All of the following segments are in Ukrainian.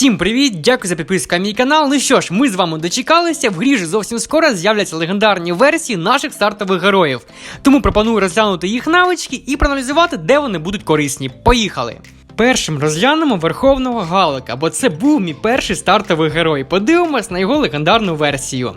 Всім привіт! Дякую за підписку на мій канал. Ну що ж, ми з вами дочекалися. В грі ж зовсім скоро з'являться легендарні версії наших стартових героїв. Тому пропоную розглянути їх навички і проаналізувати, де вони будуть корисні. Поїхали! Першим розглянемо Верховного Галика, бо це був мій перший стартовий герой. Подивимось на його легендарну версію.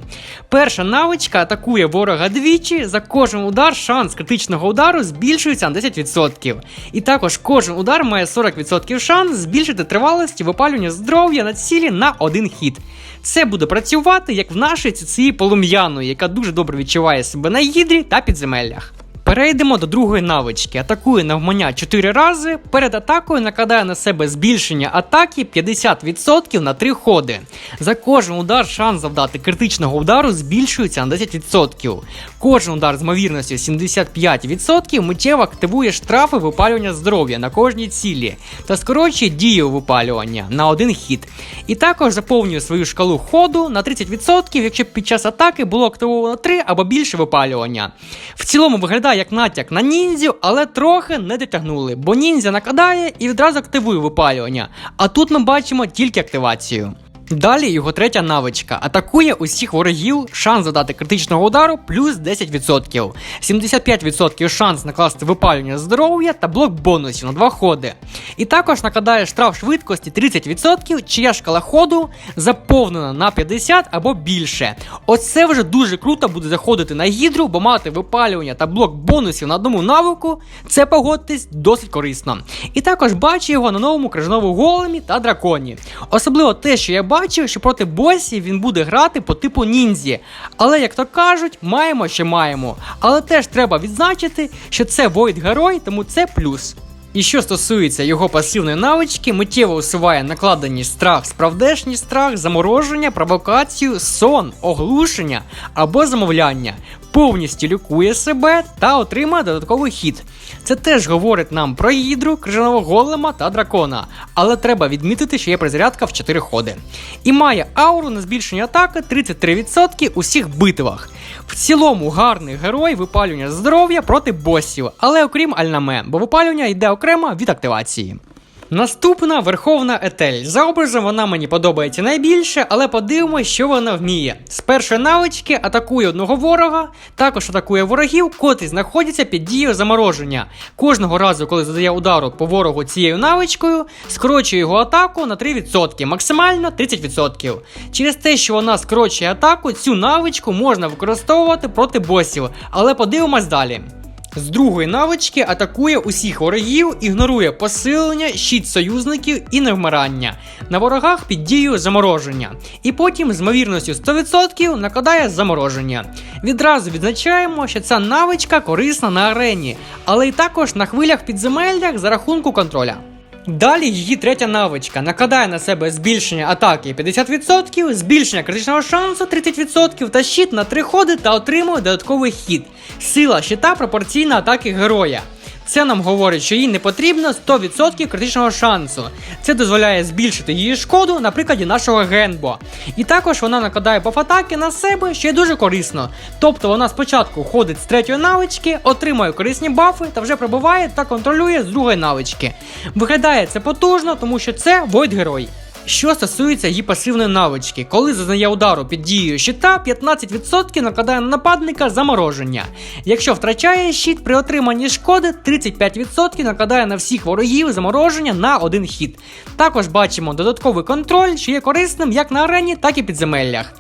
Перша навичка атакує ворога двічі. За кожен удар шанс критичного удару збільшується на 10%. І також кожен удар має 40% шанс збільшити тривалості випалювання здоров'я на цілі на один хід. Це буде працювати як в нашій цієї полум'яної, яка дуже добре відчуває себе на гідрі та підземеллях. Перейдемо до другої навички. Атакує навмання 4 рази. Перед атакою накладає на себе збільшення атаки 50% на 3 ходи. За кожен удар шанс завдати критичного удару збільшується на 10%. Кожен удар з ймовірністю 75% миттєво активує штрафи випалювання здоров'я на кожній цілі та скорочує дію випалювання на один хід. І також заповнює свою шкалу ходу на 30%, якщо під час атаки було активовано 3 або більше випалювання. В цілому виглядає як натяк на ніндзю, але трохи не дотягнули, бо ніндзя накладає і відразу активує випалювання. А тут ми бачимо тільки активацію. Далі його третя навичка. Атакує усіх ворогів, шанс задати критичного удару плюс 10%. 75% шанс накласти випалювання здоров'я та блок бонусів на два ходи. І також накладає штраф швидкості 30%, чия шкала ходу заповнена на 50 або більше. Оце вже дуже круто буде заходити на гідру, бо мати випалювання та блок бонусів на одному навику це погодьтесь досить корисно. І також бачу його на новому крижновому големі та драконі. Особливо те, що я бачив, що проти босів він буде грати по типу ніндзі. Але, як то кажуть, маємо, що маємо. Але теж треба відзначити, що це Войд-герой, тому це плюс. І що стосується його пасивної навички, миттєво усуває накладені страх, справдешній страх, замороження, провокацію, сон, оглушення або замовляння, повністю лікує себе та отримає додатковий хід. Це теж говорить нам про гідру, крижаного голема та дракона, але треба відмітити, що є призарядка в 4 ходи. І має ауру на збільшення атаки 33% у всіх битвах. В цілому гарний герой випалювання здоров'я проти босів, але окрім Альнаме, бо випалювання йде окремо від активації. Наступна Верховна Етель. За образом вона мені подобається найбільше, але подивимось, що вона вміє. З першої навички атакує одного ворога, також атакує ворогів, котрі знаходяться під дією замороження. Кожного разу, коли задає удару по ворогу цією навичкою, скорочує його атаку на 3%, максимально 30%. Через те, що вона скорочує атаку, цю навичку можна використовувати проти босів, але подивимось далі. З другої навички атакує усіх ворогів, ігнорує посилення, щит союзників і невмирання. На ворогах під дією замороження. І потім з ймовірністю 100% накладає замороження. Відразу відзначаємо, що ця навичка корисна на арені, але й також на хвилях підземеллях за рахунку контроля. Далі її третя навичка накладає на себе збільшення атаки 50%, збільшення критичного шансу 30% та щит на 3 ходи та отримує додатковий хід. Сила щита пропорційна атаки героя. Це нам говорить, що їй не потрібно 100% критичного шансу. Це дозволяє збільшити її шкоду на прикладі нашого генбо. І також вона накладає баф-атаки на себе, що є дуже корисно. Тобто вона спочатку ходить з третьої навички, отримує корисні бафи та вже пробиває та контролює з другої навички. Виглядає це потужно, тому що це Void герой. Що стосується її пасивної навички, коли зазнає удару під дією щита, 15% накладає на нападника замороження. Якщо втрачає щит при отриманні шкоди, 35% накладає на всіх ворогів замороження на один хід. Також бачимо додатковий контроль, що є корисним як на арені, так і підземеллях.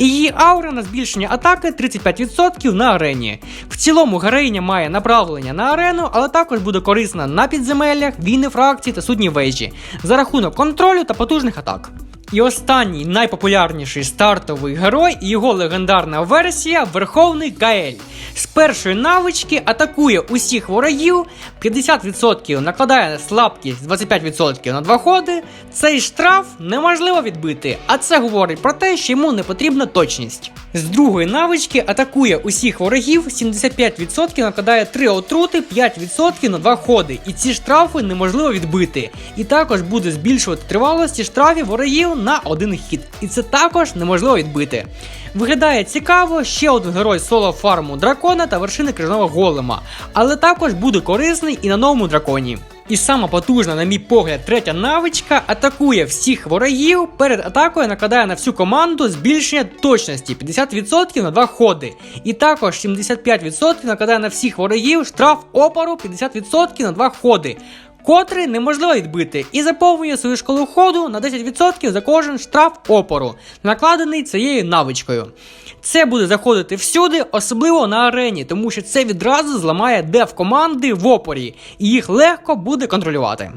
Її аура на збільшення атаки 35% на арені. В цілому героїня має направлення на арену, але також буде корисна на підземеллях, війни фракції та судні вежі за рахунок контролю та потужних атак. І останній найпопулярніший стартовий герой і його легендарна версія Верховний Гаель. З першої навички атакує усіх ворогів, 50% накладає слабкість 25% на два ходи. Цей штраф неможливо відбити, а це говорить про те, що йому не потрібна точність. З другої навички атакує усіх ворогів, 75% накладає 3 отрути, 5% на два ходи. І ці штрафи неможливо відбити. І також буде збільшувати тривалості штрафів ворогів на один хід. І це також неможливо відбити. Виглядає цікаво ще один герой соло фарму дракона та вершини крижаного голема, але також буде корисний і на новому драконі. І сама потужна, на мій погляд, третя навичка атакує всіх ворогів. Перед атакою накладає на всю команду збільшення точності 50% на 2 ходи. І також 75% накладає на всіх ворогів штраф опору 50% на 2 ходи. Котрий неможливо відбити і заповнює свою шкалу ходу на 10% за кожен штраф опору, накладений цією навичкою. Це буде заходити всюди, особливо на арені, тому що це відразу зламає деф команди в опорі, і їх легко буде контролювати.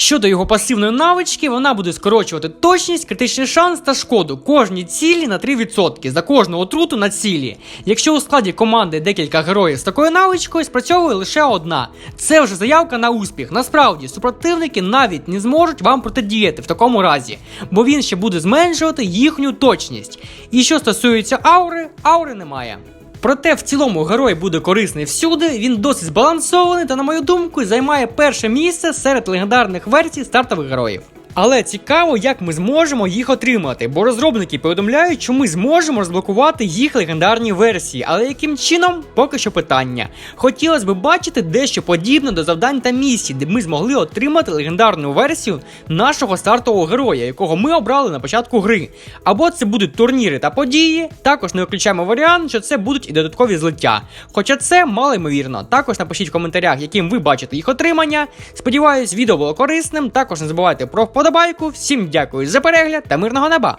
Щодо його пасивної навички, вона буде скорочувати точність, критичний шанс та шкоду кожній цілі на 3% за кожну отруту на цілі. Якщо у складі команди декілька героїв з такою навичкою, спрацьовує лише одна. Це вже заявка на успіх. Насправді, супротивники навіть не зможуть вам протидіяти в такому разі, бо він ще буде зменшувати їхню точність. І що стосується аури, аури немає. Проте в цілому герой буде корисний всюди, він досить збалансований та, на мою думку, займає перше місце серед легендарних версій стартових героїв. Але цікаво, як ми зможемо їх отримати, бо розробники повідомляють, що ми зможемо розблокувати їх легендарні версії, але яким чином поки що питання. Хотілося б бачити дещо подібне до завдань та місій, де ми змогли отримати легендарну версію нашого стартового героя, якого ми обрали на початку гри. Або це будуть турніри та події. Також не виключаємо варіант, що це будуть і додаткові злиття. Хоча це мало ймовірно. Також напишіть в коментарях, яким ви бачите їх отримання. Сподіваюсь, відео було корисним. Також не забувайте про вподобайку. Всім дякую за перегляд та мирного неба!